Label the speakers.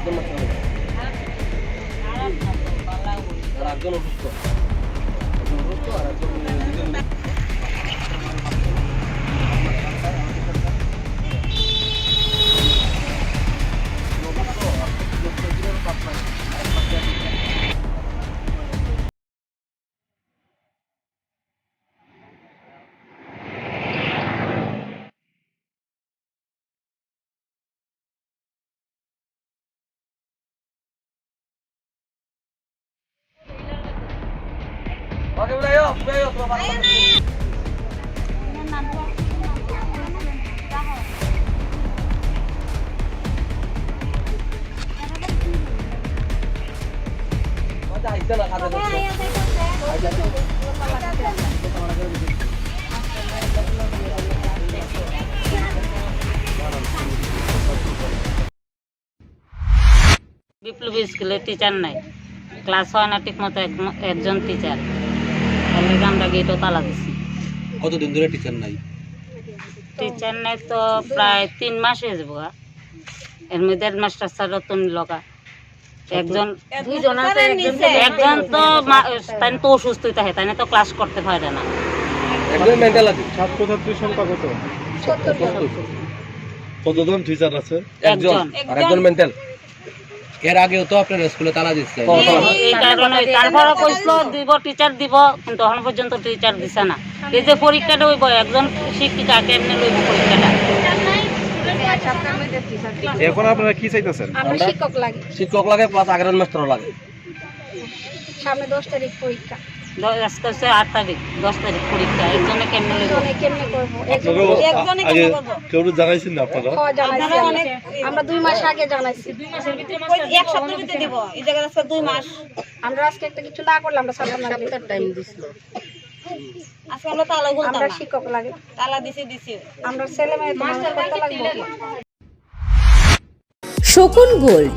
Speaker 1: একজন একজন অসুস্থ। Chạy xe là khăn rồi.
Speaker 2: বিপ্লবী স্কুলে টিচার নাই। ক্লাস হয় না ঠিক মতো একজন টিচার তাহলে আমরা গেটও তালা দিছি।
Speaker 1: কতদিন ধরে টিচার নাই?
Speaker 2: টিচার নাই তো প্রায় তিন মাস হয়ে যাব এর মধ্যে হেডমাস্টার স্যার তুমি লগা। একজন
Speaker 3: দুইজন আছে একজন
Speaker 2: তো মা- তাই তো অসুস্থ থাকে তাই তো ক্লাস করতে পারে না।
Speaker 1: একজন মেন্টাল আছে
Speaker 4: ছাত্রছাত্রীর সংখ্যা কত? কতজন টিচার আছে?
Speaker 1: একজন। আর একজন মেন্টাল এর আগেও তো আপনার স্কুলে তালা দিচ্ছে
Speaker 2: এই কারণে তারপরে কইছিল দিব টিচার দিব কিন্তু এখন পর্যন্ত টিচার দিছে না। এই যে পরীক্ষাটা হইব একজন শিক্ষিকা কেমনে লইব পরীক্ষাটা?
Speaker 4: এখন আপনারা কি চাইতেছেন?
Speaker 3: আমরা শিক্ষক লাগে।
Speaker 1: শিক্ষক লাগে প্লাস আগের মাস্টার লাগে।
Speaker 3: সামনে দশ তারিখ পরীক্ষা।
Speaker 2: আজকে হচ্ছে আট তারিখ দশ তারিখ পরীক্ষা একজনে কেমনে লইব
Speaker 3: কেমনে করব?
Speaker 4: কেউ জানাইছেন না আপনারা?
Speaker 3: আমরা। আমরা দুই মাস আগে জানাইছি।
Speaker 5: এক সপ্তাহের ভিতরে দিব। এই জায়গায় আজকে দুই মাস।
Speaker 3: আমরা আজকে একটা কিছু না করলে আমরা সপ্তাহ টাইম দিছিল।
Speaker 5: আজকে আমরা তালা
Speaker 3: আমরা শিক্ষক লাগে।
Speaker 5: তালা দিছি দিছি।
Speaker 3: আমরা ছেলে মেয়ে
Speaker 6: শকুন গোল্ড।